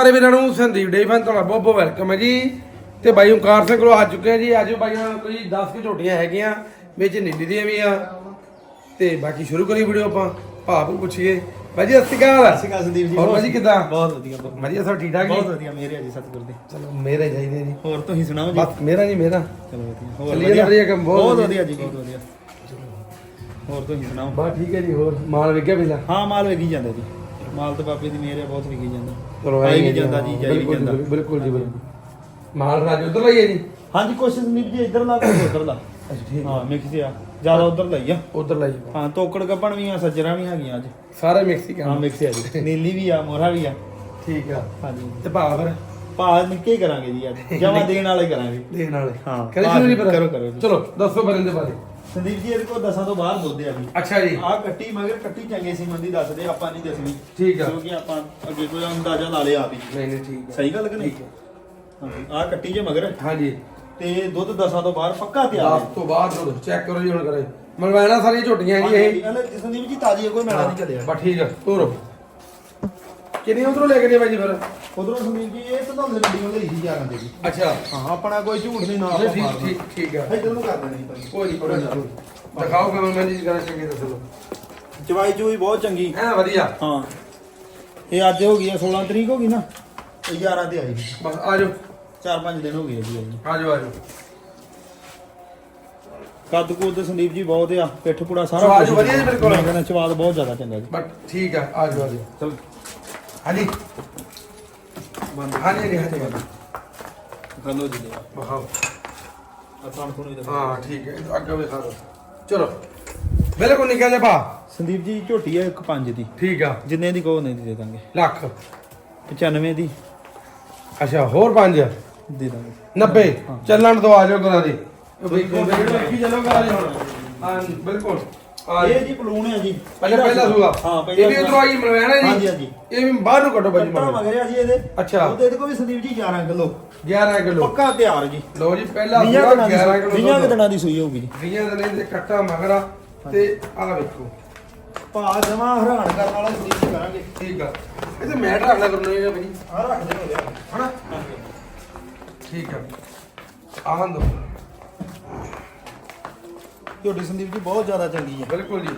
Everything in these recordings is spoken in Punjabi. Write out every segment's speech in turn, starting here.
ਸਾਰੇ ਵੀਰਾਂ ਨੂੰ ਸੰਦੀਪ ਡੇ ਫੈਨ ਤੁਹਾਡਾ ਬਹੁਤ ਬਹੁਤ ਵੈਲਕਮ ਹੈ ਜੀ। ਤੇ ਬਾਈ ਓਂਕਾਰ ਸਿੰਘ ਕੋਲ ਆ ਚੁੱਕੇ ਆ ਜੀ। ਅੱਜ ਬਾਈਆਂ ਕੋਈ 10 ਕਿ ਝੋਟੀਆਂ ਹੈਗੀਆਂ ਵਿੱਚ ਨੀਲੀ ਦੀਆਂ ਵੀ ਆ। ਤੇ ਬਾਕੀ ਸ਼ੁਰੂ ਕਰੀ ਵੀਡੀਓ ਆਪਾਂ ਭਾਪ ਨੂੰ ਪੁੱਛੀਏ। ਬਾਈ ਜੀ ਸਤਿ ਸ਼੍ਰੀ ਅਕਾਲ। ਸਤਿ ਸ਼੍ਰੀ ਅਕਾਲ ਸੰਦੀਪ ਜੀ ਹੋਰ ਬਾਈ ਜੀ ਕਿੱਦਾਂ? ਬਹੁਤ ਵਧੀਆ ਬਹੁਤ ਵਧੀਆ। ਸਭ ਠੀਕ ਠਾਕ ਬਹੁਤ ਜੀ ਵਧੀਆ ਮੇਰੇ ਆ ਜੀ ਸਤਿਗੁਰ ਦੇ। ਚਲੋ ਮੇਰਾ ਚਾਹੀਦੇ ਜੀ। ਹੋਰ ਤੁਸੀਂ ਸੁਣਾਓ ਜੀ? ਬਸ ਮੇਰਾ ਜੀ ਮੇਰਾ। ਚਲੋ ਵਧੀਆ ਹੋਰ ਵਧੀਆ? ਕੰਮ, ਬਹੁਤ ਬਹੁਤ ਵਧੀਆ। ਜੀ ਬਹੁਤ ਵਧੀਆ। ਹੋਰ ਤੁਸੀਂ ਸੁਣਾਓ? ਬਸ ਠੀਕ ਹੈ ਜੀ ਹੋਰ ਮਾਲ ਵਿਕਿਆ ਪਹਿਲਾਂ? ਹਾਂ ਮਾਲ ਵਿਕੀ ਜਾਂਦਾ ਜੀ। ਮਾਲ ਤਾਂ ਬਾਬੇ ਦੀ ਮਿਹਰ ਹੈ ਬਹੁਤ ਵਿਕੀ ਜਾਂਦਾ। ਚਲੋ ਆਈ ਵੀ ਹੀ ਜਾਂਦਾ ਜੀ ਜਾਈ ਵੀ ਜਾਂਦਾ ਜੀ, ਬਿਲਕੁਲ ਜੀ ਬਿਲਕੁਲ। ਮਾਲ ਰਾਜ ਉਧਰ ਲਈਏ ਜੀ? ਹਾਂਜੀ ਕੋਸ਼ਿਸ਼ ਸੰਦੀਪ ਜੀ ਇੱਧਰ ਲਾ ਕੇ ਉੱਧਰ ਲਾ। ਅੱਛਾ ਠੀਕ ਹਾਂ। ਮਿਕਸ ਆ। ਜ਼ਿਆਦਾ ਉੱਧਰ ਲਈ ਆ ਉਧਰ ਲਾਈ ਹਾਂ ਤੋਕੜ ਗੱਪਣ ਵੀ ਆ ਸੱਜਰਾਂ ਵੀ ਹੈਗੀਆਂ ਅੱਜ। ਸਾਰੇ ਮਿਕਸ ਹੀ ਹਾਂ ਮਿਕਸ ਆ ਜੀ। ਨੀਲੀ ਵੀ ਆ ਮੋਹਰਾ ਵੀ ਆ। ਠੀਕ ਆ। ਹਾਂਜੀ। ਤੇ ਭਾਅ ਫਿਰ? ਭਾਅ ਨਿੱਕੇ ਹੀ ਕਰਾਂਗੇ ਜੀ ਅੱਜ। ਜਮਾ ਦੇਣ ਵਾਲੇ ਕਰਾਂਗੇ। ਦੇਣ ਵਾਲੇ। ਹਾਂ। ਕਰੇ ਸ਼ੁਰੂ ਨਹੀਂ ਪਰ ਕਰੋ, ਕਰੋ ਜੀ। ਚਲੋ ਦੱਸੋ ਬਰਨ ਦੇ ਬਾਰੇ। ਸੰਦੀਪ ਜੀ ਇਹਦੇ ਕੋਲ ਦਸਾਂ ਤੋਂ ਬਾਹਰ ਦੁੱਧ ਆ ਜੀ। ਅੱਛਾ ਜੀ। ਆਹ ਕੱਟੀ ਮਗਰ ਕੱਟੀ ਚੰਗੇ ਸੀ ਮੰਦੀ ਦੱਸਦੇ ਆਪਾਂ ਨਹੀਂ ਦੱਸਣੀ। ਠੀਕ ਆ। ਕਿਉਂਕਿ ਆਪਾਂ ਅੱਗੇ ਕੋਈ ਅੰਦਾਜ਼ਾ ਲਾ ਲਿਆ ਆਪ ਹੀ। ਨਹੀਂ ਨਹੀਂ ਠੀਕ ਆ। ਸਹੀ ਗੱਲ ਕਿ ਨਹੀਂ? ਆਹ ਕੱਟੀ ਜੇ ਮਗਰ। ਹਾਂਜੀ। ਤੇ ਦੁੱਧ ਦਸਾਂ ਤੋਂ ਬਾਹਰ ਪੱਕਾ ਤਿਆਰ 10 ਤੋਂ ਬਾਅਦ ਜਦੋਂ ਚੈੱਕ ਕਰੋ ਜੀ ਹੁਣ ਕਰੇ। ਮਲਵਾਣਾ ਸਾਰੀਆਂ ਝੋਟੀਆਂ ਜੀ ਇਹ। ਸੰਦੀਪ ਜੀ ਤਾਜੀ ਹੈ, ਕੋਈ ਮੈਲਾ ਨਹੀਂ ਚੱਲਿਆ। ਬਸ ਠੀਕ ਆ ਤੋਰੋ। ਕਿੰਨੀ ਉਧਰੋਂ ਲੈ ਕੇ ਨੇ ਬਾਈ ਜੀ ਫਿਰ? ਉਧਰੋਂ ਸੰਦੀਪ ਜੀ ਇਹ ਤਾਂ ਤੁਹਾਨੂੰ ਗੱਡੀ ਲਈ ਸੀ ਜਾਰਾਂ ਦੇ ਜੀ। ਅੱਛਾ। ਹਾਂ ਆਪਣਾ ਕੋਈ ਝੂਠ ਨਹੀਂ ਨਾ ਆਪਾਂ ਠੀਕ ਮਾਰਨਾ। ਠੀਕ ਠੀਕ ਆ। ਇੱਧਰ ਨੂੰ ਕਰ ਦੇਣੀ ਭਾਈ ਕੋਈ ਨਹੀਂ ਕੋਈ ਨਹੀਂ ਦਿਖਾਓ ਕਿਵੇਂ ਮੈਂ ਜੀ ਕਰਾਂ ਚੰਗੇ ਦੱਸੋ। ਚਵਾਈ ਚੂਈ ਬਹੁਤ ਚੰਗੀ। ਐ ਵਧੀਆ। ਹਾਂ। ਇਹ ਅੱਜ ਹੋ ਗਈ ਆ 16 ਤਰੀਕ ਹੋ ਗਈ ਨਾ? ਇਹ 11 ਤੇ ਆਈ। ਬਸ ਆ ਜਾਓ 4-5 ਦਿਨ ਹੋ ਗਏ ਆ ਜੀ ਆਈ ਆ ਜਾਓ ਆ ਜਾਓ ਕੱਦ ਕੁੱਦ ਸੰਦੀਪ ਜੀ ਬਹੁਤ ਆ ਪਿੱਠ ਪੁੜਾ ਸਾਰਾ ਸਵਾਦ ਕੁਛ ਵਧੀਆ ਜੀ ਮੇਰੇ ਕੋਲ। ਮੈਂ ਕਹਿੰਦਾ ਸਵਾਦ ਬਹੁਤ ਜ਼ਿਆਦਾ ਚੰਗਾ ਜੀ। ਬਟ ਠੀਕ ਆ ਆ ਜਾਓ ਆ ਜਾਓ ਚਲ। ਹਾਂਜੀ। ਬੰਦ। ਹਾਂਜੀ ਹਾਂਜੀ ਹਾਂਜੀ ਹਾਂਜੀ। ਹਲੋ ਜੀ ਦੇ ਇਹਦਾ ਹਾਂ ਠੀਕ ਹੈ। ਅੱਗੇ ਚਲੋ। ਬਿਲਕੁਲ ਜਾ ਭਾ। ਸੰਦੀਪ ਜੀ ਝੋਟੀ ਇੱਕ ਪੰਜ ਦੀ। ਠੀਕ ਆ। ਜਿੰਨੇ ਦੀ ਕਹੋ ਨਹੀਂ ਦੇ ਦਾਂਗੇ। ਲੱਖ। 95 ਦੀ। ਅੱਛਾ ਹੋਰ ਪੰਜ? ਦੇ ਦਾਂਗੇ। 90 ਚੱਲਣ ਤੋਂ ਆ ਜਾਓ ਕਰਾਂ ਦੀ। ਵੇਖੀ ਚੱਲੋ ਕਰਾਂ ਦੀ ਹੁਣ। ਹਾਂ ਬਿਲਕੁਲ। ਆ ਇਹ ਜੀ ਪਲੂਣ ਹੈ ਜੀ। ਪਹਿਲਾਂ ਪਹਿਲਾ ਸੂਆ। ਹਾਂ ਇਹ ਵੀ ਉਧਰੋਂ ਆਈ ਮਲਵਾਣਾ ਜੀ? ਹਾਂਜੀ ਹਾਂਜੀ। ਇਹ ਵੀ ਬਾਹਰ ਨੂੰ ਕੱਢੋ ਬਾਜੀ ਕੱਟਾ ਮਗਰ ਮਗਰਿਆ ਜੀ ਇਹਦੇ। ਅੱਛਾ। ਉਹਦੇ ਇਹਦੇ ਕੋਲ ਵੀ ਸੰਦੀਪ ਜੀ 11 ਕਿਲੋ। 11 ਕਿਲੋ। ਪੱਕਾ ਤਿਆਰ ਜੀ। ਲਓ ਜੀ ਪਹਿਲਾ 20 ਸੂਆ ਦਿਨਾਂ ਦੀ 11 ਕਿਲੋ 20 ਦਿਨਾਂ ਦੀ ਸੂਈ ਹੋਊਗੀ ਜੀ। 20 ਦਿਨਾਂ ਦੇ ਕੱਟਾ ਮਗਰਾ ਤੇ ਆ ਵੇਖੋ। ਭਾ ਜਮਾ ਹੈਰਾਨ ਕਰਨ ਵਾਲਾ ਸੰਦੀਪ ਜੀ ਕਰਾਂਗੇ। ਠੀਕ ਆ। ਇਹ ਤੇ ਮੈਟ ਰੱਖਣਾ ਕਰਨਾ ਹੈ ਭਾਈ ਆ ਰੱਖ ਦੇ ਹੋ ਗਿਆ ਹਨਾ? ਠੀਕ ਆ। ਆਹਾਂ ਦੋ ਝੋਟੀ ਸੰਦੀਪ ਜੀ ਬਹੁਤ ਜ਼ਿਆਦਾ ਚੰਗੀ ਹੈ ਬਿਲਕੁਲ ਜੀ।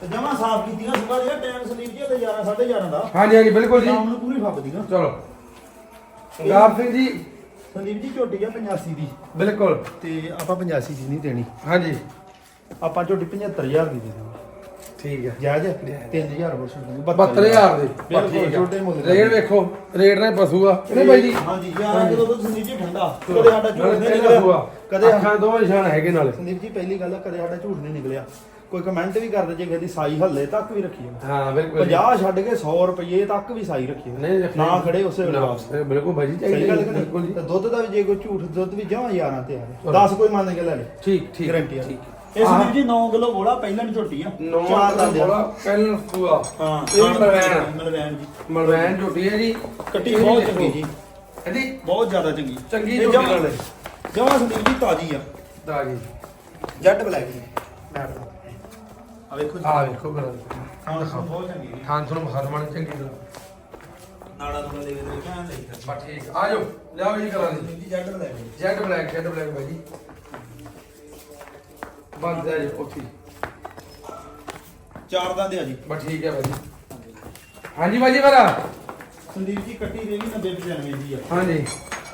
ਤੇ ਜਮਾ ਸਾਫ਼ ਕੀਤੀ ਨਾ ਸੁਬਾ ਦੇ ਟਾਈਮ ਸੰਦੀਪ ਜੀ ਤੇ 11 11:30 ਦਾ। ਹਾਂਜੀ ਹਾਂਜੀ ਬਿਲਕੁਲ ਜੀ। ਸ਼ਾਮ ਨੂੰ ਪੂਰੀ ਫੱਬਦੀ ਨਾ। ਚਲੋ। ਗੁਰਦਾਰ ਸਿੰਘ ਜੀ। ਸੰਦੀਪ ਜੀ ਝੋਟੀ ਆ 85 ਦੀ। ਬਿਲਕੁਲ। ਤੇ ਆਪਾਂ 85 ਦੀ ਨਹੀਂ ਦੇਣੀ। ਹਾਂਜੀ। ਆਪਾਂ ਝੋਟੀ 75000 ਦੀ ਦੇ ਦਾਂਗੇ ਠੀਕ ਆ। ਜਾਇਜ਼ 3000 ਬਰਸਨ ਦੀ 72000 ਦੇ। ਬਿਲਕੁਲ, ਠੀਕ ਆ। ਛੋਟੇ ਮੁੱਲ ਦੇ। ਰੇਟ ਵੇਖੋ ਰੇਟ ਨੇ ਪਸ਼ੂ ਆ। ਨਹੀਂ ਬਾਈ ਜੀ। ਹਾਂਜੀ 11 ਕਿਲੋ ਦੁੱਧ ਸੰਦੀਪ ਜੀ ਠੰਡਾ ਕਦੇ ਸਾਡਾ ਝੂਠ ਨਹੀਂ ਨਿਕਲਿਆ? ਕਦੇ ਕਦੇ ਅੱਖਾਂ ਦੋਵੇਂ ਨਿਸ਼ਾਨ ਹੈਗੇ ਨਾਲੇ। ਸੰਦੀਪ ਜੀ ਪਹਿਲੀ ਗੱਲ ਆ, ਕਦੇ ਸਾਡਾ ਝੂਠ ਨਹੀਂ ਨਿਕਲਿਆ। ਕੋਈ ਕਮੈਂਟ ਵੀ ਕਰਦੇ ਜੇ ਕਦੀ ਸਾਈ ਹੱਲੇ ਤੱਕ ਵੀ ਰੱਖੀ ਹੈ ਹਾਂ ਬਿਲਕੁਲ ਜੀ। 50 ਛੱਡ ਕੇ 100 ਰੁਪਏ ਤੱਕ ਵੀ ਸਾਈ ਰੱਖੀ ਨਹੀਂ। ਨਾ ਖੜੇ ਉਸੇ ਵੇਲੇ ਨਾ, ਵਾਪਸ ਬਿਲਕੁਲ ਬਾਈ ਜੀ ਸਹੀ ਚਾਹੀਦੀ ਗੱਲ ਕਿ ਬਿਲਕੁਲ ਨਹੀਂ ਜੀ। ਤੇ ਦੁੱਧ ਦਾ ਵੀ ਜੇ ਕੋਈ ਝੂਠ ਦੁੱਧ ਵੀ ਜਮਾ 11 ਤੇ ਆ। ਚਲੋ। 10 ਕੋਈ ਮੰਨ ਕੇ ਲੈ ਲੈ। ਠੀਕ ਠੀਕ ਗਾਰੰਟੀ ਆ। ਠੀਕ। ਇਹ ਸੰਦੀਪ ਜੀ 9 ਕਿਲੋ ਬੋਲਾ ਪਹਿਲਾਂ ਨਹੀਂ ਝੋਟੀ ਆ। ਨੌ ਚਾਰ ਦਾ ਦਿਆ ਬੋਲਾ। ਪਹਿਲਾਂ ਸੂਆ। ਹਾਂ ਇਹ ਮਲਵੈਣ। ਮਲਵੈਣ ਜੀ। ਮਲਵੈਨ ਝੋਟੀ ਹੈ ਜੀ। ਕੱਟੀ ਬਹੁਤ। ਚੰਗੀ ਜੀ। ਹਾਂਜੀ ਬਹੁਤ ਜ਼ਿਆਦਾ ਚੰਗੀ। ਚੰਗੀ ਝੋਟੀ ਜਮਾਂ- ਨਾਲੇ ਜਮਾਂ ਸੰਦੀਪ ਜੀ ਤਾਜੀ ਆ। ਦਾ ਜੀ ਜੱਟ ਬਲੈਕ ਜੀ। ਮੈਟ ਦਾ ਆ ਵੇਖੋ ਜੀ। ਆ ਵੇਖੋ ਕਰਾਂ ਹਾਂ ਬਹੁਤ ਚੰਗੀ ਜੀ। ਖਾਨ ਤੁਹਾਨੂੰ ਖਰਮਣ ਚੰਗੀ ਤਰ੍ਹਾਂ। ਨਾੜਾ ਤੋਂ ਲੈ ਕੇ ਕਹਿਣ ਲਈ ਬਸ ਠੀਕ। ਆ ਜਾਓ। ਲਿਆਓ ਜੀ ਕਰਾਂ ਦੀ ਜੀ ਜੱਟ ਬਲੈਕ ਜੀ। ਜੈਡ ਬਲੈਕ ਜੈਡ ਬਲੈਕ ਬਾਈ ਜੀ। ਬੰਦ ਜਾ ਜੀ ਉੱਥੇ ਚਾਰ ਦਾ ਦੇ ਆ ਜੀ। ਬਸ ਠੀਕ ਹੈ ਬਾਈ ਜੀ ਹਾਂਜੀ ਬਾਈ ਜੀ ਮੇਰਾ ਸੰਦੀਪ ਜੀ ਕੱਟੀ ਦੇ ਵੀ 90 95 ਦੀ ਆ। ਹਾਂਜੀ।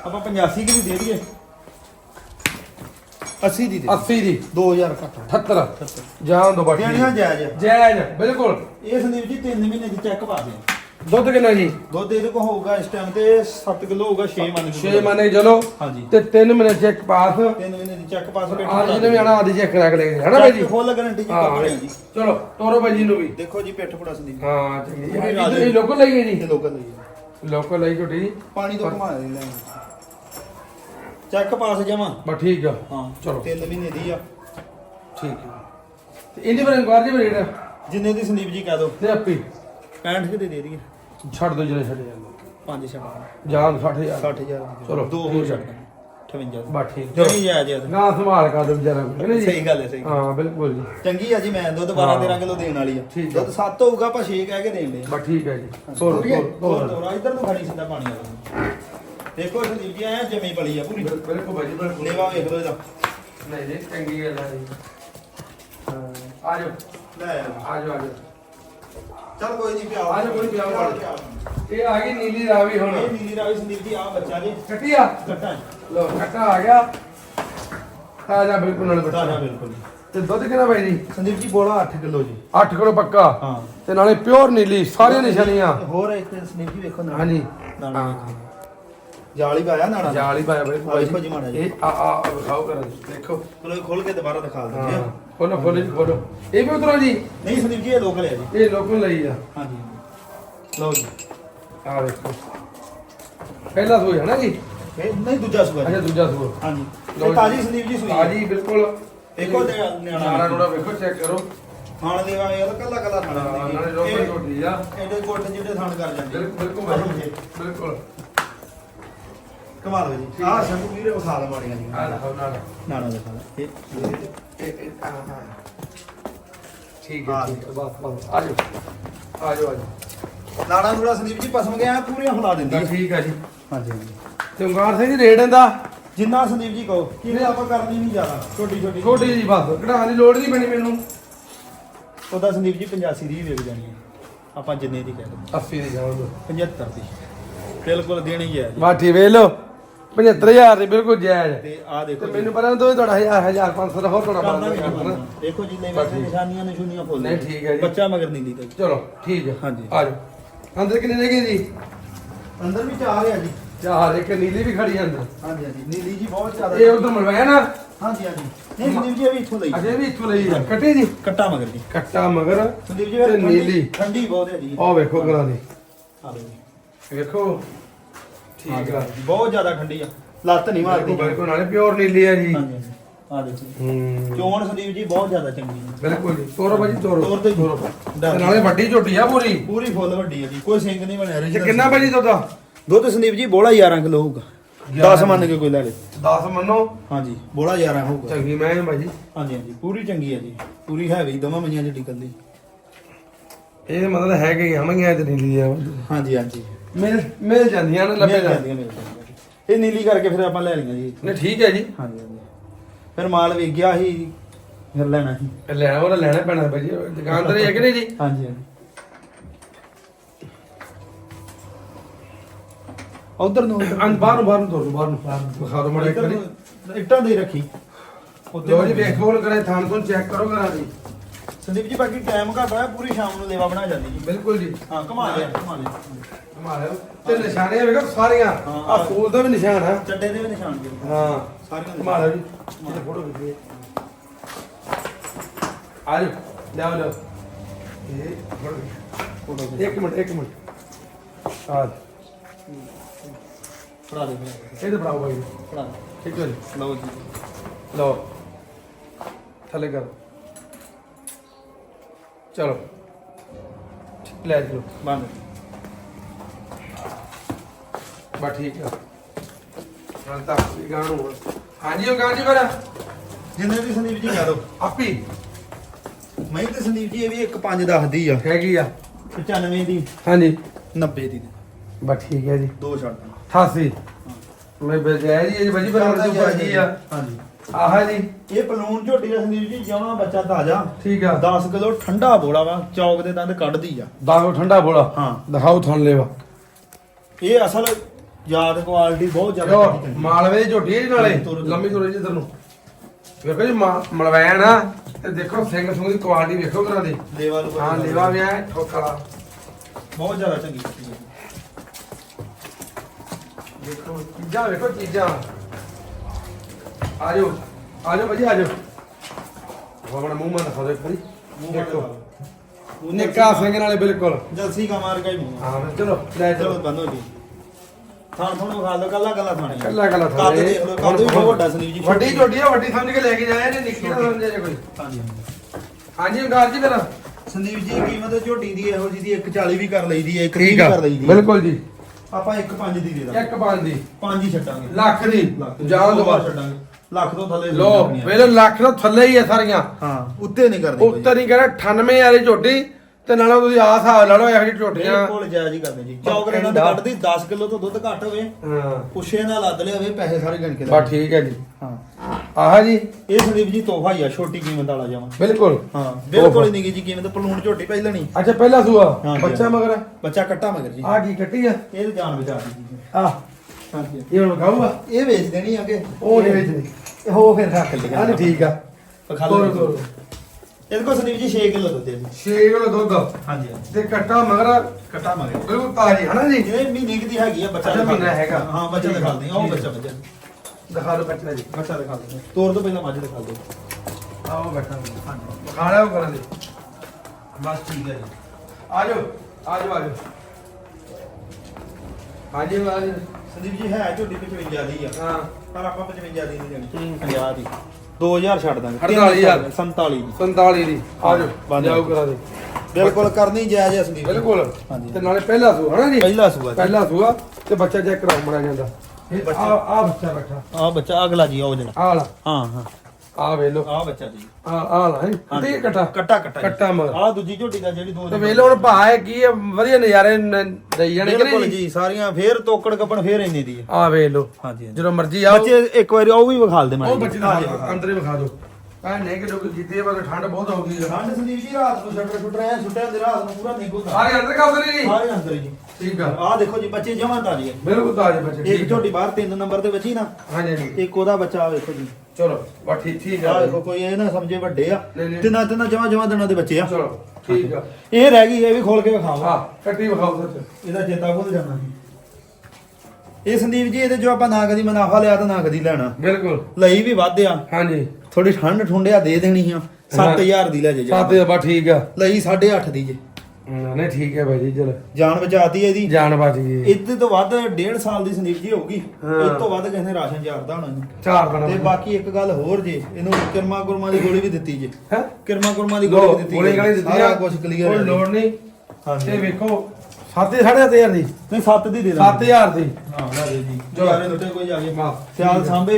ਆਪਾਂ 85 ਦੀ ਵੀ ਦੇ ਦਈਏ। 80 ਦੀ ਦੇ 80 ਦੀ। 2000 ਘੱਟ 78 ਜਾਨ ਦੋ। ਦੇਣੀਆਂ ਜਾਇਜ਼ ਆ। ਜਾਇਜ਼ ਬਿਲਕੁਲ। ਇਹ ਸੰਦੀਪ ਜੀ 3 ਮਹੀਨੇ ਦੀ ਚੈੱਕ ਪਾ ਦੇ ਦੁੱਧ ਕਿੰਨਾ ਜੀ? ਦੁੱਧ ਇਹਦੇ ਕੋ ਹੋਊਗਾ ਇਸ ਟਾਈਮ ਤੇ 7 ਕਿਲੋ ਹੋਊਗਾ 6 ਮੰਨ ਕੇ 6 ਮੰਨੇ ਚਲੋ। ਹਾਂਜੀ। ਤੇ 3 ਮਹੀਨੇ ਚੈੱਕ ਪਾਸ 3 ਮਹੀਨੇ ਦੀ ਚੈੱਕ ਪਾਸ ਬੈਠਾ ਆਜ ਜਿਹਨੇ ਵੀ ਆਣਾ ਆਦੀ ਚੈੱਕ ਕਰਾ ਕੇ ਲੈ ਜਾਣਾ ਬਾਈ ਜੀ? ਫੁੱਲ ਗਾਰੰਟੀ ਜੀ ਹਾਂ। ਕੱਪੜੇ ਜੀ। ਚਲੋ ਤੋਰੋ ਬਾਈ ਜੀ ਨੂੰ ਵੀ। ਦੇਖੋ ਜੀ ਪਿੱਠ ਫੜਾ ਸੰਦੀਪ। ਹਾਂ ਚੰਗੀ ਜੀ। ਇਹ ਲੋਕਲ ਲਈ ਹੈ ਇਹ ਜੀ ਲੋਕਲ ਲਈ ਲੋਕਲ ਲਈ ਜੀ। ਪਾਣੀ ਤੋਂ ਘੁਮਾ ਦੇ ਲੈ ਚੈੱਕ ਪਾਸ ਜਮਾ। ਬਸ ਠੀਕ ਆ। ਹਾਂ ਚਲੋ। 3 ਮਹੀਨੇ ਦੀ ਆ। ਠੀਕ ਹੈ ਤੇ ਇਹਦੀ ਪਰ ਇਨਕੁਆਰੀ ਵੀ ਰੇਟ? ਜਿੰਨੇ ਦੀ ਸੰਦੀਪ ਜੀ ਕਹਿ ਦੋ। ਤੇ ਆਪੀ। 65 ਦੇ ਦੇ ਦਈਏ। ਛੱਡ ਦੋ ਜਿਹੜੇ ਛੱਡੇ ਜਾਂਦੇ। ਪੰਜ ਛੱਡ ਜਾਨ 60000 60000 ਚਲੋ, ਦੋ ਹੋਰ ਹੈ। ਛੱਡ ਦਾਂਗੇ। 58 ਦੀ। ਬਸ ਠੀਕ ਆ ਗਾਂ ਸੰਭਾਲ ਕਰ ਦੋ ਵਿਚਾਰਾ ਹੈ ਨਾ ਜੀ? ਸਹੀ ਗੱਲ ਹੈ ਸਹੀ ਗੱਲ। ਹਾਂ। ਬਿਲਕੁਲ ਜੀ। ਚੰਗੀ ਆ ਜੀ ਮੈਂ ਦੁੱਧ 12 ਹਾਂ। 13 ਕਿਲੋ ਦੇਣ ਵਾਲੀ ਆ। ਠੀਕ ਆ। ਦੁੱਧ 7 ਹੋਊਗਾ ਆਪਾਂ 6 ਕਹਿ ਕੇ ਦੇਣ ਦੇ ਬਸ ਠੀਕ ਹੈ ਜੀ। ਤੋਰ ਤੋਰ ਤੋਰ। ਤੋਰਾ ਇੱਧਰ ਨੂੰ ਖੜੀ ਸਿੱਧਾ ਪਾਣੀ ਵਾਲਾ। ਦੇਖੋ ਸੰਦੀਪ ਜੀ ਆਇਆ ਜਮੀ ਪਲੀ ਆ ਪੂਰੀ। ਬਿਲਕੁਲ ਭਾਜੀ ਬਿਲਕੁਲ। ਲੇਵਾ ਵੇਖ ਲਓ ਇਹਦਾ। ਨਹੀਂ ਨਹੀਂ ਚੰਗੀ ਗੱਲ ਹੈ ਜੀ। ਹਾਂ ਆ ਜਾਓ। ਲੈ ਆ। ਆ ਜਾਓ ਆ ਜਾਓ। ਚਲ ਕੋਈ ਨਹੀਂ ਪਿਆ ਆ ਜਾ ਕੋਈ ਪਿਆਓ। ਪਿਆ ਇਹ ਆ ਗਈ ਨੀਲੀ ਰਾਵੀ ਹੁਣ। ਇਹ ਨੀਲੀ ਰਾਵੀ ਸੰਦੀਪ ਜੀ ਆ ਬੱਚਾ ਜੀ। ਕੱਟਿਆ ਕੱਟਾ ਲੋ ਕੱਟਾ ਆ ਗਿਆ। ਤਾਜ਼ਾ ਬਿਲਕੁਲ ਨਾਲ ਤਾਜ਼ਾ ਬੱਚਾ ਬਿਲਕੁਲ ਤੇ ਦੁੱਧ ਕਿੰਨਾ ਭਾਈ ਜੀ? ਸੰਦੀਪ ਜੀ ਬੋਲਾ 8 ਕਿਲੋ ਜੀ। 8 ਕਿਲੋ ਪੱਕਾ। ਹਾਂ। ਤੇ ਨਾਲੇ ਪਿਓਰ ਨੀਲੀ ਸਾਰੀਆਂ ਨਿਸ਼ਾਨੀਆਂ। ਹੋਰ ਇੱਕ ਸੰਦੀਪ ਜੀ ਵੇਖੋ ਨਾ ਹਾਂਜੀ। ਹਾਂ। ਜਾਲੀ ਪਾਇਆ ਨਾੜਾ ਜਾਲ ਹੀ ਪਾਇਆ ਬਈ ਆ ਵੇਖੋ ਜੀ ਮਾੜਾ ਜੀ। ਇਹ ਆ ਆ ਆ ਵਿਖਾਓ ਕਰਾਂ ਜੀ ਦੇਖੋ। ਚਲੋ ਇਹ ਖੋਲ ਕੇ ਦੁਬਾਰਾ ਦਿਖਾ ਦਿੰਦੇ ਹਾਂ ਆ ਖੋਲੋ ਖੋਲੋ ਜੀ ਖੋਲੋ ਇਹ ਵੀ ਉਤਰੋ ਜੀ। ਨਹੀਂ ਸੰਦੀਪ ਜੀ ਇਹ ਲੋਕਲ ਹੈ ਜੀ। ਇਹ ਲੋਕਲ ਲਈ ਆ। ਹਾਂਜੀ। ਲਓ ਜੀ। ਆ ਦੇਖੋ। ਪਹਿਲਾ ਸੂਈ ਹੈ ਨਾ ਜੀ? ਇਹ ਨਹੀਂ ਦੂਜਾ ਸੂਆ ਅੱਛਾ ਜੀ ਦੂਜਾ ਸੂਆ। ਹਾਂਜੀ। ਲਓ ਇਹ ਜੀ। ਤਾਜੀ ਸੰਦੀਪ ਜੀ ਸੂਈ ਹੈ। ਤਾਜੀ ਬਿਲਕੁਲ। ਦੇਖੋ ਤੇ ਨਿਆਣਾ ਨਾੜਾ ਨੂੜਾ ਵੇਖੋ ਚੈੱਕ ਕਰੋ। ਖਾਣ ਦੇਵਾ ਇਹ ਕੱਲਾ ਕੱਲਾ ਖਾਣਾ ਨਾਲੇ ਲੋਕਲ ਛੋਟੀ ਆ। ਇਹਦੇ ਕੋਟ ਜਿਹੜੇ ਥਣ ਕਰ ਜਾਂਦੇ। ਬਿਲਕੁਲ ਬਿਲਕੁਲ ਭਾਈ। ਜੀ। ਬਿਲਕੁਲ ਕਮਾਲ ਜੀ। ਆਹ ਸ਼ੰਭੂ ਵੀਰੇ ਵਿਖਾ ਲਾ ਮਾੜੀਆਂ ਜੀ। ਆ ਦੇਖੋ ਨਾੜਾ ਨਾਣਾ ਦਿਖਾ ਲਾ। ਇਹ ਇਹ- ਇਹ- ਆ, ਹਾਂ। ਠੀਕ ਹਾਂ। ਠੀਕ ਹੈ। ਬਸ ਬਸ। ਆ ਜਾਓ। ਆ ਜਾਓ ਆ ਜਾਓ। ਨਾਣਾ ਨੂੜਾ ਸੰਦੀਪ ਜੀ ਪਸਮ ਗਿਆ ਪੂਰੀਆਂ ਹਿਲਾ ਦਿੰਦੀ ਹੈ ਠੀਕ ਹੈ ਜੀ। ਹਾਂਜੀ ਹਾਂਜੀ। ਤੇ ਓਂਕਾਰ ਸਿੰਘ ਜੀ ਰੇਟ ਇਹਦਾ? ਜਿੰਨਾ ਸੰਦੀਪ ਜੀ ਕਹੋ ਕਿਵੇਂ ਆਪਾਂ ਕਰਨੀ ਨਹੀਂ ਜ਼ਿਆਦਾ ਛੋਟੀ ਛੋਟੀ ਛੋਟੀ ਜੀ ਬਸ ਕਢਾਉਣ ਦੀ ਲੋੜ ਨਹੀਂ ਪੈਣੀ ਮੈਨੂੰ। ਉਹਦਾ ਸੰਦੀਪ ਜੀ 85 ਦੀ ਜਾਣੀ ਹੈ ਆਪਾਂ ਜਿੰਨੇ ਦੀ ਕਹਿ ਦੋ 80 ਦੀ। ਜਾਵਾਂਗੇ 75 ਦੀ। ਬਿਲਕੁਲ ਦੇਣੀ ਹੈ ਜੀ। ਬਾਠੀ ਵੇਖ ਲਓ। 75000 ਦੀ ਬਿਲਕੁਲ ਜਾਇਜ਼ ਤੇ ਆ ਦੇਖੋ। ਮੈਨੂੰ ਪਤਾ ਨਹੀਂ ਤੁਹਾਡਾ 1000 1500 ਦਾ ਹੋਰ ਤੁਹਾਡਾ ਵੀ ਨਹੀਂ। ਬਣਨਾ। ਦੇਖੋ ਜੀ ਬਸ ਠੀਕ। ਨਿਸ਼ਾਨੀਆਂ ਨਿਸ਼ੂਨੀਆਂ ਫੁੱਲ ਨਹੀਂ, ਠੀਕ ਹੈ ਜੀ। ਬੱਚਾ ਮਗਰ ਨਹੀਂ ਲੀਦਾ ਚਲੋ ਠੀਕ ਹੈ। ਹਾਂਜੀ। ਆ ਜਾਓ। ਅੰਦਰ ਕਿੰਨੇ ਰਹਿ ਗਏ ਜੀ? ਅੰਦਰ ਵੀ ਚਾਰ ਆ ਜੀ। ਚਾਰ ਇੱਕ ਨੀਲੀ ਵੀ ਖੜੀ ਆ ਅੰਦਰ। ਹਾਂਜੀ ਹਾਂਜੀ। ਨੀਲੀ ਜੀ ਬਹੁਤ ਜ਼ਿਆਦਾ ਇਹ ਉਧਰ ਮਲਵਾਇਆ ਨਾ ਹਾਂਜੀ ਹਾਂਜੀ। ਨਹੀਂ ਸੰਦੀਪ ਜੀ ਇਹ ਵੀ ਇੱਥੋਂ ਲਈ ਅਜੇ ਵੀ ਇੱਥੋਂ ਲਈ ਆ। ਕੱਟੇ ਜੀ? ਕੱਟਾ ਮਗਰ ਜੀ। ਕੱਟਾ ਮਗਰ ਸੰਦੀਪ ਜੀ ਤੇ ਠੰਡੀ- ਨੀਲੀ। ਠੰਡੀ ਬਹੁਤ ਹੈ ਜੀ। ਉਹ ਵੇਖੋ ਕਰਾਂ ਦੀ। ਆ ਲਓ ਜੀ। ਵੇਖੋ। ਠੀਕ ਆ ਬਹੁਤ ਜ਼ਿਆਦਾ ਠੰਡੀ ਆ। ਲੱਤ ਨਹੀਂ ਮਾਰਦੀ। ਬਿਲਕੁਲ ਨਾਲੇ ਪਿਓਰ ਨੀਲੀ ਆ ਜੀ। ਹਾਂਜੀ ਆ ਦੇਖੋ ਹੂੰ। ਚੋਣ ਸੰਦੀਪ ਜੀ ਬਹੁਤ ਜ਼ਿਆਦਾ ਚੰਗੀ ਹੈ ਬਿਲਕੁਲ ਜੀ। ਤੋਰੋ ਭਾਜੀ ਤੋਰੋ। ਤੋਰ ਤੇ ਤੋਰੋ। ਤੇ ਨਾਲੇ ਵੱਡੀ ਝੋਟੀ ਆ ਪੂਰੀ। ਪੂਰੀ ਫੁੱਲ ਵੱਡੀ ਹੈ ਜੀ। ਕੋਈ ਸਿੰਗ ਨਹੀਂ ਬਣਿਆ ਤੇ original ਕਿੰਨਾ ਭਾਜੀ ਦੁੱਧ ਦੁੱਧ ਸੰਦੀਪ ਜੀ ਬੋਲਾ 11 ਕਿਲੋ ਹੋਊਗਾ। 10 ਮੰਨ ਕੇ ਕੋਈ ਲੈ ਲੇ। 10 ਮੰਨੋ। ਹਾਂਜੀ ਬੋਲਾ 11 ਹੋਊਗਾ। ਚੰਗੀ ਮੈਂ ਭਾਜੀ। ਹਾਂਜੀ ਹਾਂਜੀ। ਪੂਰੀ ਚੰਗੀ ਹੈ ਜੀ। ਪੂਰੀ ਹੈਵੀ ਦੋਵਾਂ ਮਈਆਂ ਜਿਹੜੀ ਕੱਲੀ ਇਹ ਮਤਲਬ ਹੈ ਕਿ ਹਮੀਆਂ ਤੇ ਨੀਲੀ ਆ। ਹਾਂਜੀ ਹਾਂਜੀ। ਮਿਲ ਮਿਲ ਜਾਂਦੀਆਂ ਨੇ ਲੱਭੇ ਮਿਲ ਜਾਂਦੀਆਂ। ਜਾਂਦੀਆਂ ਮਿਲ ਜਾਂਦੀਆਂ। ਇਹ ਨੀਲੀ ਕਰਕੇ ਫਿਰ ਆਪਾਂ ਲੈ ਲਈਆਂ ਜੀ ਨਹੀਂ ਠੀਕ ਹੈ ਜੀ। ਹਾਂਜੀ ਹਾਂਜੀ। ਫਿਰ ਮਾਲ ਵੇਖ ਗਿਆ ਸੀ ਫਿਰ ਲੈਣਾ ਸੀ। ਲੈਣਾ ਉਹ ਲੈਣਾ ਪੈਣਾ ਭਾਜੀ ਦੁਕਾਨ ਤੇ ਹੈ ਕਿ ਨਹੀਂ ਜੀ? ਹਾਂਜੀ ਹਾਂਜੀ। ਉਧਰ ਨੂੰ ਆਂ ਬਾਹਰ ਨੂੰ ਬਾਹਰ ਨੂੰ ਤੋਰੋ ਬਾਹਰ ਨੂੰ ਵਿਖਾ ਦੋ ਮੜਾ ਇੱਕ ਵਾਰੀ। ਇੱਟਾਂ ਦੇ ਰੱਖੀ। ਉੱਤੇ ਲੋ ਜੀ ਵੇਖੋ ਹੁਣ ਕਰੇ ਥਾਣ ਤੋਂ ਚੈੱਕ ਕਰੋ ਕਰਾਂ ਜੀ ਸੰਦੀਪ ਜੀ ਬਾਕੀ ਟਾਈਮ ਘੱਟ ਹੋਇਆ ਪੂਰੀ ਸ਼ਾਮ ਨੂੰ ਲੇਵਾ ਬਣਾ ਜਾਂਦੀ ਜੀ। ਬਿਲਕੁਲ ਜੀ। ਹਾਂ ਘੁਮਾ ਲਿਆ ਘੁਮਾ ਲਿਆ। ਮਾਰਿਓ ਤੇ ਨਿਸ਼ਾਨੀਆਂ ਵੇਖੋ ਸਾਰੀਆਂ। ਆ ਫੂਲ ਦਾ ਵੀ ਨਿਸ਼ਾਨ ਆ। ਚੱਡੇ ਦੇ ਵੀ ਨਿਸ਼ਾਨ ਜੀ। ਹਾਂ। ਸਾਰੀਆਂ ਦੇ ਮਾਰਿਓ ਜੀ। ਇਹ ਫੋਟੋ ਖਿੱਚੀ। ਆ ਜਾ ਲਿਆਓ ਲਿਆਓ। ਇਹ ਫੋਟੋ ਫੋਟੋ ਇੱਕ ਮਿੰਟ ਇੱਕ ਮਿੰਟ। ਆ ਫੜਾ ਦੇ ਇਹ ਤੇ ਬਣਾਓ ਭਾਈ ਫੜਾ ਦੇ। ਠੀਕ ਹੈ ਜੀ। ਲਓ ਜੀ। ਲਓ। ਥੱਲੇ ਕਰ। ਚਲੋ। ਲੈ ਚਲੋ ਬੰਦ। ਬਾ ਠੀਕ ਆ। ਨਾਲ ਤਾਂ ਵੀ ਗਾਣੂ ਹਾਂਜੀ ਉਹ ਗਾਣ ਜੀ ਮੇਰਾ ਜਿੰਨੇ ਵੀ ਸੰਦੀਪ ਜੀ ਦੋ। ਆਪੀ। ਮੈਂ ਤੇ ਸੰਦੀਪ ਜੀ ਇਹ ਵੀ ਇੱਕ 5 ਦੱਸਦੀ ਆ। ਹੈਗੀ ਆ। 95 ਦੀ। ਹਾਂਜੀ। 90 ਦੀ। ਬਾ ਠੀਕ ਹੈ ਜੀ। ਦੋ ਛੱਡ 88 ਮੈਂ ਬਜਾਇਆ ਜੀ ਇਹ ਬਜੀ ਪਰ ਜੋ ਭਾਜੀ ਆ। ਹਾਂਜੀ। ਆਹਾ ਜੀ। ਇਹ ਪਲੂਨ ਝੋਟੀ ਦਾ ਸੰਦੀਪ ਜੀ ਜਮਾ ਬੱਚਾ ਤਾਜ਼ਾ। ਠੀਕ ਆ। 10 ਕਿਲੋ ਠੰਡਾ ਬੋਲਾ ਵਾ ਚੌਕ ਦੇ ਦੰਦ ਕੱਢਦੀ ਆ। ਦਾਗੋ ਠੰਡਾ ਬੋਲਾ? ਹਾਂ। ਦਿਖਾਓ ਥਣ ਲੈਵਾ। ਇਹ ਅਸਲ ਯਾਦ ਕੁਆਲਿਟੀ ਬਹੁਤ ਜ਼ਿਆਦਾ ਚੰਗੀ ਹੈ। ਮਾਲਵੇ ਦੀ ਝੋਟੀ ਹੈ ਜੀ ਨਾਲੇ ਤੁਰ- ਲੰਮੀ ਤੁਰੇ ਜੀ ਇਧਰ ਨੂੰ। ਵੇਖੋ ਜੀ ਮਲਵੈਣ ਆ ਤੇ ਦੇਖੋ ਸਿੰਘ ਸੁੰਗ ਦੀ ਕੁਆਲਿਟੀ ਵੇਖੋ ਕਰਾਂ ਦੀ। ਲੇਵਾ ਲੂਵਾ ਹਾਂ ਲੇਵਾ ਵੀ ਆ ਠੋਕਲਾ ਬਹੁਤ ਜ਼ਿਆਦਾ ਚੰਗੀ ਚੀਜ਼ ਹੈ। ਦੇਖੋ ਚੀਜ਼ਾਂ ਵੇਖੋ ਚੀਜ਼ਾਂ। ਆਜੋ ਆਜੋ ਭਾਜੀ ਆਜੋ ਉਹ ਆਪਣਾ ਮੂੰਹ ਮਾ ਦਿਖਾ ਦਿਓ ਇੱਕ ਵਾਰੀ ਮੂੰਹ ਦੇਖੋ ਮੂੰਹ ਨਿੱਕਾ ਸਿੰਘ ਨਾਲੇ ਬਿਲਕੁਲ। ਜਲਸੀ ਕਾ ਮਾਰ ਕੇ ਮੂੰਹ ਹਾਂ ਫਿਰ ਚਲੋ ਲੈ ਚਲੋ ਚਲੋ। ਬੰਦ ਹੋ ਜੀ ਥਾਣ ਥੋੜਾ ਖਾ ਲਓ ਕੱਲਾ ਕੱਲਾ ਥਾਣੀ ਕੱਲਾ ਕੱਲਾ ਕੱਦ ਦੇਖ ਲਓ ਕੱਦ ਵੀ ਬਹੁਤ ਵੱਡਾ ਸੰਦੀਪ ਜੀ ਵੱਡੀ ਝੋਟੀ ਆ ਵੱਡੀ ਸਮਝ ਕੇ ਲੈ ਕੇ ਜਾਇਆ ਨੇ ਨਿੱਕੀ ਨਾ ਸਮਝੇ ਜੇ ਕੋਈ। ਹਾਂਜੀ ਹਾਂਜੀ। ਓਂਕਾਰ ਜੀ ਮੇਰਾ ਸੰਦੀਪ ਜੀ ਕੀਮਤ ਝੋਟੀ ਦੀ ਇਹੋ ਜੀ ਦੀ 140 ਵੀ ਕਰ ਲਈਦੀ ਹੈ 130 ਵੀ ਕਰ ਲਈਦੀ ਹੈ। ਬਿਲਕੁਲ ਜੀ। ਆਪਾਂ ਇੱਕ ਪੰਜ ਦੀ ਦੇ ਦਾਂਗੇ। ਇੱਕ ਪੰਜ ਦੀ। ਪੰਜ ਹੀ ਛੱਡਾਂਗੇ। ਲੱਖ ਦੀ। ਤੋਂ ਵਾਰ ਬਾਅਦ ਛੱਡਾਂਗੇ। ਲੱਖ ਤੋਂ ਥੱਲੇ ਲੋ। ਵੇਲੇ ਲੱਖ ਤੋਂ ਥੱਲੇ ਹੀ ਆ ਸਾਰੀਆਂ। ਹਾਂ ਉੱਤੇ ਨਹੀਂ ਕਰਨੀ ਉੱਤਰ ਨਹੀਂ ਕਰਾ 98 ਵਾਲੀ ਝੋਟੀ। ਤੇ ਨਾਲੇ ਤੁਸੀਂ ਆਹ ਹਿਸਾਬ ਲਾ ਲਓ ਇਹੋ ਜਿਹੀ ਝੋਟੀਆਂ ਬਿਲਕੁਲ ਜਾਇਜ਼ ਹੀ ਕਰਦੇ ਜੀ ਚੌਕਰ ਇਹਨਾਂ ਦੇ ਕੱਢਦੀ 10 ਕਿਲੋ ਤੋਂ ਦੁੱਧ ਘੱਟ ਹੋਵੇ ਹਾਂ। ਪੁੱਛੇ ਨਾਲ ਲੱਦ ਲਿਆ ਹੋਵੇ ਪੈਸੇ ਸਾਰੇ ਗਿਣ ਕੇ ਲੈ ਬਸ ਠੀਕ ਹੈ ਜੀ। ਹਾਂ। ਆਹ ਜੀ। ਇਹ ਸੰਦੀਪ ਜੀ ਤੋਹਫਾ ਹੀ ਆ ਛੋਟੀ ਕੀਮਤ ਵਾਲਾ ਜਾਵਾਂ ਬਿਲਕੁਲ। ਹਾਂ ਬਿਲਕੁਲ ਹੀ ਨਹੀਂ ਜੀ ਕੀਮਤ ਪਲੂਣ ਝੋਟੀ ਪਹਿਲਾਂ ਨਹੀਂ ਅੱਛਾ ਪਹਿਲਾ ਸੂਆ? ਹਾਂਜੀ, ਬੱਚਾ ਹਾਂਜੀ। ਮਗਰ ਬੱਚਾ ਕੱਟਾ ਮਗਰ ਜੀ। ਆ ਕੀ ਕੱਟੀ ਆ? ਇਹ ਜਾਨ ਦਿੱਤੀ ਜੀ। ਆ ਹਾਂਜੀ। ਇਹ ਹੁਣ ਖਾਊਗਾ? ਇਹ ਵੇਚ ਦੇਣੀ ਅੱਗੇ। ਉਹ ਨਹੀਂ ਵੇਚਣੀ ਇਹ ਹੋ ਫਿਰ ਰੱਖ ਲਿਆ। ਹਾਂ ਠੀਕ ਆ। ਤੋਰੋ, ਤੋਰੋ। ਇਹਦੇ ਕੋਲ ਸੰਦੀਪ ਜੀ 6 ਕਿਲੋ ਦੁੱਧ ਹੈ ਜੀ। 6 ਕਿਲੋ ਦੁੱਧ। ਹਾਂਜੀ ਹਾਂਜੀ। ਤੇ ਕੱਟਾ ਮਗਰ ਕੱਟਾ ਮਗਰ। ਬਿਲਕੁਲ ਤਾਜੀ ਹਨਾ ਜੀ? ਇਹ ਮਹੀਨੇ ਕੁ ਦੀ ਹੈਗੀ ਆ ਬੱਚਾ ਅੱਛਾ, ਦਿਖਾ ਮਹੀਨਾ ਦਿਓ। ਹੈਗਾ। ਹਾਂ ਬੱਚਾ ਦਿਖਾ ਦੇ ਉਹ ਬੱਚਾ ਬੱਚਾ। ਦਿਖਾ ਦਿਓ ਬੱਚਾ ਜੀ। ਬੱਚਾ ਦਿਖਾ ਦੇ ਤੋਰ ਤੋਂ ਪਹਿਲਾਂ ਮੱਝ ਦਿਖਾ ਦਿਓ। ਆਓ ਬੈਠਾ ਹਾਂਜੀ। ਖਾ ਲਿਆ ਕਰਾਂ ਦੇ ਬਸ ਠੀਕ ਹੈ ਜੀ। ਆ ਜਾਓ ਆ ਜਾਓ ਆ ਜਾਓ। ਆ ਆ ਜਾਓ ਸੰਦੀਪ ਜੀ ਹੈ ਝੋਟੀ 55 ਦੀ ਆ। ਹਾਂ। ਪਰ ਆਪਾਂ 55 ਦੀ ਨਹੀਂ ਦੇਣੀ। 50 ਦੀ। 2000 ਛੱਡ ਦਾਂਗੇ। 48,000 47 ਦੀ। 47 ਦੀ। ਆ ਜਾਓ ਬੰਦ ਜਾਓ ਕਰਾ ਦੇ। ਬਿਲਕੁਲ ਕਰਨੀ ਜਾਇਜ਼ ਹੈ ਸੰਦੀਪ। ਬਿਲਕੁਲ। ਹਾਂਜੀ। ਤੇ ਨਾਲੇ ਪਹਿਲਾ ਸੂ ਹਨਾ ਜੀ? ਪਹਿਲਾ ਸੂਆ ਪਹਿਲਾ ਸੂਆ ਤੇ ਬੱਚਾ ਚੈੱਕ ਕਰਾਉ ਮੜਾ ਜਾਂਦਾ। ਆ ਆ ਬੱਚਾ ਬੈਠਾ। ਆ ਬੱਚਾ ਅਗਲਾ ਜੀ ਉਹ ਜਿਹੜਾ ਆ ਲਾ ਹਾਂ ਹਾਂ। ਆ ਵੇ ਲੋ ਆ ਬੱਚਾ ਜੀ। ਆ ਆ ਲਾ ਹੈ ਤੇ ਕੱਟਾ ਕੱਟਾ? ਕੱਟਾ ਕੱਟਾ ਮਗਰ ਆ ਦੂਜੀ ਝੋਟੀ ਦਾ ਜਿਹੜੀ ਦੋ ਤੇ ਵੇਲੇ ਹੁਣ ਭਾਅ ਕੀ ਵਧੀਆ ਨਜ਼ਾਰੇ ਨ- ਦੇਈ ਜਾਣੇ ਕਿ ਬਿਲਕੁਲ ਨਹੀਂ? ਜੀ ਸਾਰੀਆਂ ਫੇਰ ਤੋਕੜ ਕੱਪਣ ਫੇਰ ਇੰਨੇ ਦੀ ਹੈ ਆ ਵੇ ਲੋ ਹਾਂਜੀ ਹਾਂਜੀ। ਜਦੋਂ ਮਰਜ਼ੀ ਆਓ। ਬੱਚੇ ਇੱਕ ਵਾਰੀ ਉਹ ਵੀ ਵਿਖਾਲ ਦੇ ਉਹ ਬੱਚੇ ਦਾ ਅੰਦਰ ਹੀ ਵਿਖਾ ਦਿਓ। ਆ ਨਹੀਂ ਕਿ ਲੋਕ ਜਿੱਤੇ ਬਸ ਠੰਡ ਬਹੁਤ ਹੋ ਗਈ ਠੰਡ ਸੰਦੀਪ ਜੀ ਰਾਤ ਨੂੰ ਸ਼ਟਰ ਸ਼ੁਟਰ ਐ ਸੁੱਟਿਆ ਹੁੰਦੇ ਰਾਤ ਨੂੰ ਪੂਰਾ ਨਿਕਲਦਾ ਸਾਰੇ ਅੰਦਰ ਕੰਮ ਨਹੀਂ ਸਾਰੇ ਅੰਦਰ ਹੀ ਜੀ। ਠੀਕ ਆ। ਆ ਦੇਖੋ ਜੀ ਬੱਚੇ ਜਮਾਂ ਤਾਜ਼ੇ ਬਿਲਕੁਲ ਤਾਜ਼ੇ ਬੱਚੇ ਇੱਕ ਠੀਕ ਆ। ਝੋਟੀ ਬਾਹਰ 3 ਨੰਬਰ ਤੇ ਬੱਚੀ ਨਾ। ਹਾਂਜੀ ਹਾਂਜੀ। ਇੱਕ ਉਹਦਾ ਬੱਚਾ ਵੇਖੋ ਜੀ। ਚਲੋ ਬਸ ਠੀਕ ਠੀਕ ਆ ਆ ਦੇਖੋ ਕੋਈ ਇਹ ਨਾ ਸਮਝੇ ਵੱਡੇ ਆ। ਨਹੀਂ, ਨਹੀਂ। ਤਿੰਨਾਂ ਤਿੰਨਾਂ ਜਮਾਂ ਜਮਾਂ ਦਿਨਾਂ ਦੇ ਬੱਚੇ ਆ। ਚਲੋ ਠੀਕ ਆ। ਇਹ ਰਹਿ ਗਈ ਇਹ ਵੀ ਖੋਲ ਕੇ ਵਿਖਾਓ। ਹਾਂ ਕੱਟੀ ਵਿਖਾਓ ਸੱਚ ਇਹਦਾ ਚੇਤਾ ਭੁੱਲ ਜਾਣਾ ਇਹ ਸੰਦੀਪ ਜੀ ਇਹਦੇ ਜੋ ਆਪਾਂ ਨਾ ਕਦੀ ਮੁਨਾਫਾ ਲਿਆ ਤਾਂ ਨਾ ਕਦੀ ਲੈਣਾ। ਬਿਲਕੁਲ। ਲਈ ਵੀ ਵੱਧ ਆ। ਹਾਂਜੀ। ਥੋੜੀ ਠੰਡ ਠੁੰਡਿਆ ਦੇ ਦੇਣੀ ਆ। 7000 ਦੀ ਲੈ ਜੇ ਸਾਤ ਦੇ ਬਸ ਠੀਕ ਆ। ਲਈ 8.5 ਦੀ ਜੇ। ਨਹੀਂ ਠੀਕ ਹੈ ਭਾਈ ਜੀ ਚਲ। ਜਾਨ ਬਚਾਤੀ ਇਹਦੀ। ਜਾਨ ਬਚ ਗਈ। ਇਹਦੇ ਤੋਂ ਵੱਧ 1.5 ਸਾਲ ਦੀ ਸੰਦੀਪ ਜੀ ਹੋਊਗੀ। ਇਸ ਤੋਂ ਵੱਧ ਕਿਸੇ ਨੇ ਰਾਸ਼ਨ ਜਾਰਦਾ ਹੋਣਾ ਇਹਨੂੰ। ਚਾਰ ਦਿਨ ਤੇ ਬਾਕੀ ਇੱਕ ਗੱਲ ਹੋਰ ਜੇ ਇਹਨੂੰ ਕਿਰਮਾ ਗੁਰਮਾ ਦੀ ਗੋਲੀ ਵੀ ਦਿੱਤੀ ਜੇ। ਹੈ? ਕਿਰਮਾ ਗੁਰਮਾ ਦੀ ਗੋਲੀ ਵੀ ਦਿੱਤੀ ਗੋਲੀ ਗਾਲੀ ਦਿੱਤੀ ਸਾਰਾ ਕੁਝ ਕਲੀਅਰ ਕੋਈ ਲੋੜ ਨਹੀਂ। ਹਾਂਜੀ। ਤੇ ਵੇਖੋ 7 ਹਜ਼ਾਰ ਦੀ। ਨਹੀਂ 7 ਦੀ ਦੇ ਦਾਂਗੇ। 7000 ਦੀ। ਹਾਂ ਲੈ ਦੇ ਜੀ। ਯਾਰੇ ਲੁੱਟੇ ਕੋਈ ਜਾ ਕੇ ਵਾਹ, ਸਿਆਲ। ਸਾਂਭੇ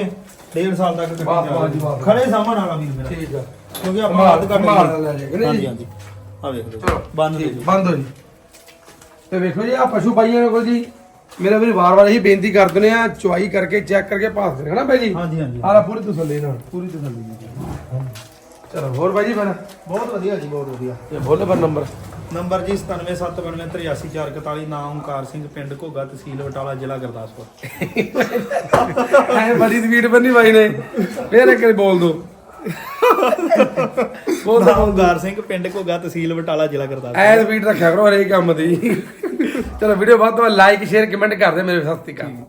1.5 ਸਾਲ ਤੱਕ ਕੱਟੀ। ਖੜੇ ਸਾਂਭਣ ਵਾਲਾ ਵੀਰ ਮੇਰਾ। ਠੀਕ ਆ ਕਿਉਂਕਿ ਆਪਾਂ ਹੱਥ ਨਾਲ ਲੈ ਨਹੀਂ ਹਾਂਜੀ? ਹਾਂਜੀ। ਆ ਵੇਖ ਚਲੋ ਲਓ ਬੰਦ ਦੇ ਠੀਕ, ਦਿਓ। ਬੰਦ ਹੋ ਜੀ। ਤੇ ਵੇਖੋ ਜੀ ਆ ਪਸ਼ੂ ਪਾਈਆਂ ਕੋਲ ਜੀ ਮੇਰੇ ਵੀ ਵਾਰ-ਵਾਰ ਇਹੀ ਬੇਨਤੀ ਕਰ ਦਿੰਦੇ ਆ ਚੁਆਈ ਕਰਕੇ ਚੈੱਕ ਕਰਕੇ ਪਾਸ ਕਰੇ ਹਨਾ ਭਾਈ ਜੀ? ਹਾਂਜੀ ਹਾਂਜੀ ਆਲਾ ਪੂਰੀ ਤਸੱਲੀ ਨਾਲ। ਪੂਰੀ ਤਸੱਲੀ ਜੀ ਚਲੋ ਹੋਰ ਭਾਈ ਜੀ ਫਿਰ? ਬਹੁਤ ਵਧੀਆ ਜੀ ਬਹੁਤ ਵਧੀਆ। ਇਹ ਬੋਲ ਪਰ ਨੰਬਰ। ਨੰਬਰ ਜੀ 9779838441 ਨਾਮ ਓਮਕਾਰ ਸਿੰਘ ਪਿੰਡ ਘੋਗਾ ਤਹਿਸੀਲ ਬਟਾਲਾ ਜ਼ਿਲ੍ਹਾ ਗੁਰਦਾਸਪੁਰ। ਐ ਬੜੀ ਸਪੀਡ ਬੰਨੀ ਬਾਈ ਨੇ। ਫੇਰ ਇੱਕ ਵਾਰੀ ਬੋਲ ਦੋ। ਬੋਲ ਨਾਮ ਦੋ ਓਮਕਾਰ ਸਿੰਘ ਪਿੰਡ ਘੋਗਾ ਤਹਿਸੀਲ ਬਟਾਲਾ ਜ਼ਿਲ੍ਹਾ ਗੁਰਦਾਸਪੁਰ। ਐ ਸਪੀਡ ਰੱਖਿਆ ਕਰੋ ਹਰੇਕ ਕੰਮ ਦੀ। ਚਲੋ ਵੀਡੀਓ ਵੱਧ ਤੋਂ ਵੱਧ ਲਾਈਕ ਸ਼ੇਅਰ ਕਮੈਂਟ ਕਰਦੇ ਮੇਰੇ ਸਤਿ ਸ਼੍ਰੀ ਅਕਾਲ